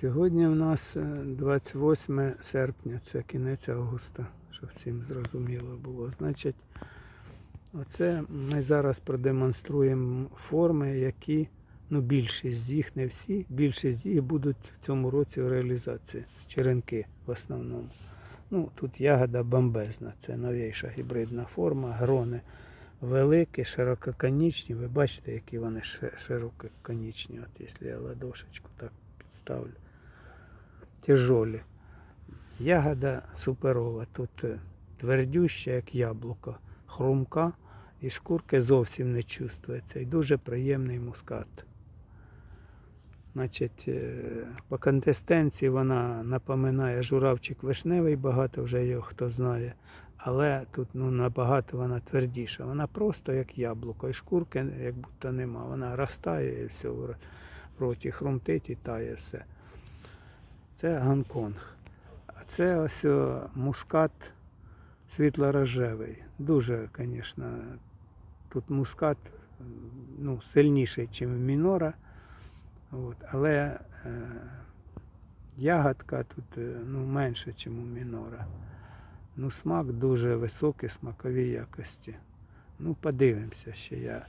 Сьогодні в нас е, 28 серпня, це кінець августа, щоб всім зрозуміло було. Значить, оце ми зараз продемонструємо форми, які, ну більшість з їх, не всі, більшість з їх будуть в цьому році в реалізації. Черенки в основному. Ну, тут ягода бомбезна, це новіша гібридна форма, грони великі, ширококонічні. Ви бачите, які вони ширококонічні. От якщо я ладошечку так підставлю. Тяжолі. Ягода суперова. Тут е, твердюща, як яблуко, хрумка і шкурки зовсім не чувствується. І дуже приємний мускат. Значить, е, по консистенції вона напоминає журавчик вишневий, багато вже його хто знає. Але тут ну, набагато вона твердіша. Вона просто як яблуко. І шкурки як будто нема. Вона розтає і все в роті хрумтить і тає все. Це Гонконг. А це ось мускат світло-рожевий. Дуже, звісно, тут мускат ну, сильніший, ніж мінора. От. Але е, ягодка тут е, ну, менше, ніж у мінора. Ну, смак дуже високий, смакові якості. Ну, подивимося ще. Я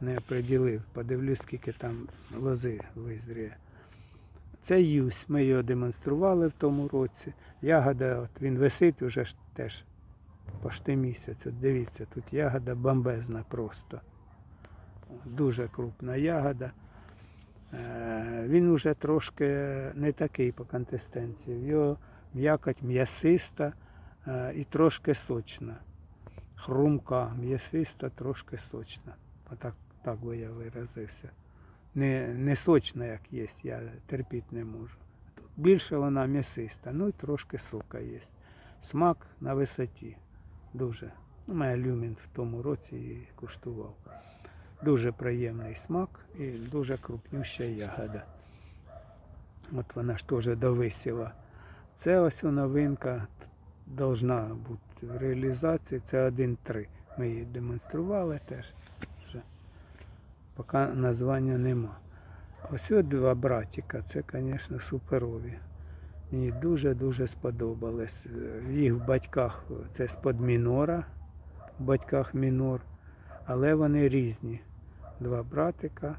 не приділив. Подивлюсь, скільки там лози визріє. Це юсь. Ми його демонстрували в тому році. Ягода, от він висить уже ж теж пошти місяць. От дивіться, тут ягода бомбезна просто. Дуже крупна ягода. Е, Він уже трошки не такий по консистенції. Його м'якоть м'ясиста е, і трошки сочна. Хрумка, м'ясиста, трошки сочна. Отак, так би я виразився. Не, не сочна, як є, я терпіти не можу. Тут більше вона м'ясиста, ну і трошки сока є. Смак на висоті. Дуже. Ну, мене люмін в тому році і куштував. Дуже приємний смак і дуже крупнюща ягода. От вона ж теж довисіла. Це ось новинка должна бути в реалізації. Це 1.3. Ми її демонстрували теж. Поки названня нема. Ось два братіка, це, звісно, суперові. Мені дуже-дуже сподобались. Е, Їх в батьках це з-под мінора, в батьках мінор, але вони різні. Два братика,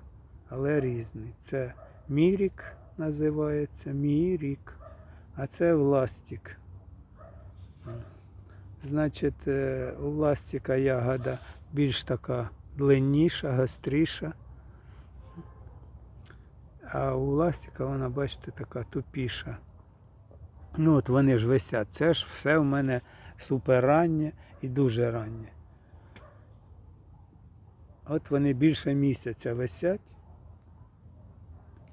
але різні. Це Мірік називається, Мірік, а це Властік. Значить, е, у Властіка ягода більш така длинніша, гостріша. А у Властіка вона, бачите, така тупіша. Ну, от вони ж висять. Це ж все в мене супер раннє і дуже раннє. От вони більше місяця висять.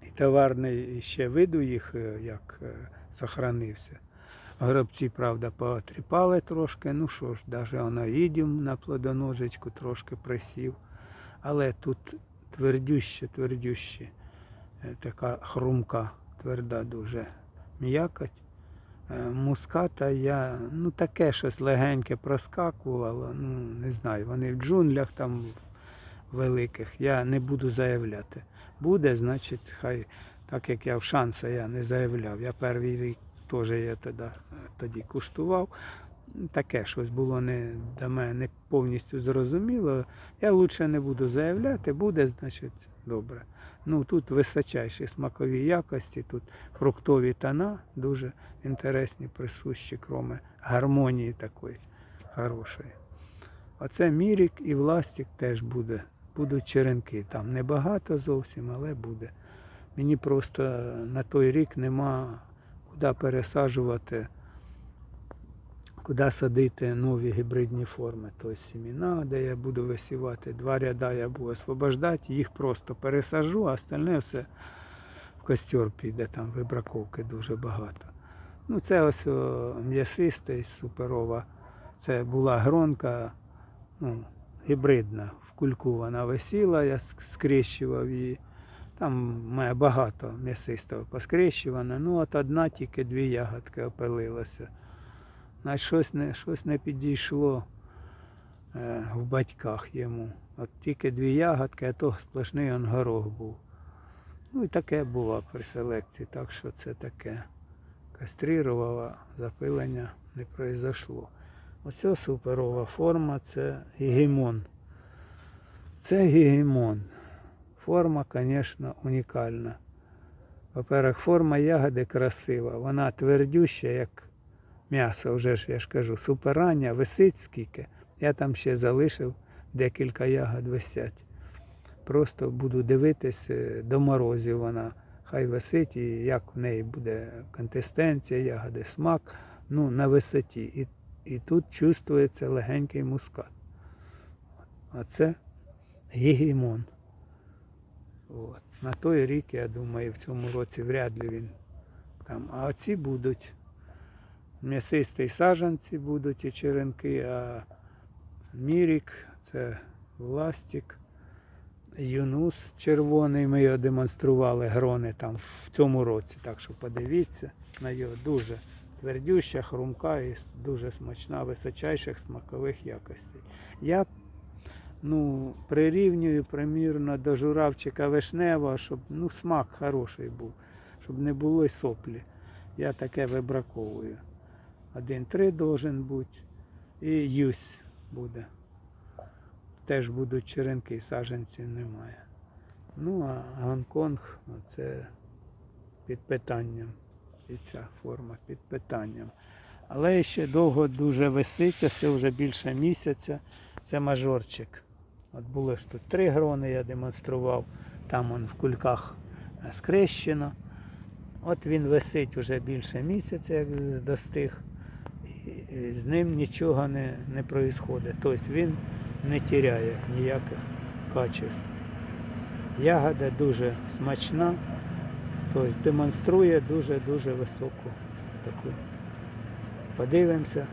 І товарний ще виду їх, е, як е, сохранився. Гробці, правда, поотріпали трошки. Ну що ж, навіть оноїдіум на плодоножечку трошки присів. Але тут твердюще, твердюще. Е, Така хрумка, тверда дуже м'якоть. Е, Муската я, ну таке щось легеньке проскакувало, ну не знаю, вони в джунглях там великих, я не буду заявляти. Буде, значить, хай, так як я в шанса я не заявляв. Я перший рік теж я тоді, тоді куштував. Таке щось було не до мене не повністю зрозуміло. Я лучше не буду заявляти, буде, значить, добре. Ну тут височайші смакові якості, тут фруктові тона дуже інтересні, присущі, кроме гармонії такої хорошої. Оце Мірік і Властік теж буде. Будуть черенки. Там небагато зовсім, але буде. Мені просто на той рік нема куди пересаджувати, куди садити нові гібридні форми. Тобто сіміна, де я буду висівати, два ряда я буду освобождати, їх просто пересажу, а остальне все в костер піде, там вибраковки дуже багато. Ну, це ось м'ясистий, суперова. Це була гронка ну, гібридна. В кульку вона висіла, я ск- скрещував її. Там мене багато м'ясистого поскрещувано. Ну, от одна тільки дві ягодки опилилося. Значить, щось не, щось не підійшло е, в батьках йому. От тільки дві ягодки, а то сплошний он горох був. Ну і таке було при селекції, так що це таке. Кастрірувала, запилення не произошло. Оце суперова форма, це гегемон. Це гегемон. Форма, звісно, унікальна. Во-первых, форма ягоди красива, вона твердюща, як м'ясо, вже ж я ж кажу, суперання, висить скільки. Я там ще залишив декілька ягод висять. Просто буду дивитись е, до морозів вона. Хай висить, і як в неї буде консистенція, ягоди, смак, ну, на висоті. І, і тут чувствується легенький мускат. А це гігімон. От. На той рік, я думаю, в цьому році вряд ли він там. А оці будуть м'ясисті саджанці будуть і черенки, а мірік це властик. Юнус червоний, ми його демонстрували, грони там в цьому році. Так що подивіться на його дуже твердюща, хрумка і дуже смачна, височайших смакових якостей. Я ну, прирівнюю примірно до журавчика вишневого, щоб ну, смак хороший був, щоб не було соплі. Я таке вибраковую. Один-три должен бути і юсь буде теж будуть черенки, саджанців немає. Ну, а Гонконг це під питанням. І ця форма під питанням. Але ще довго дуже висить, це вже більше місяця. Це мажорчик. От було ж тут три грони, я демонстрував. Там он в кульках е, скрещено. От він висить вже більше місяця, як достиг. І з ним нічого не, не происходить. Тобто він не тіряє ніяких качеств. Ягода дуже смачна, тобто демонструє дуже-дуже високу таку. Подивимося,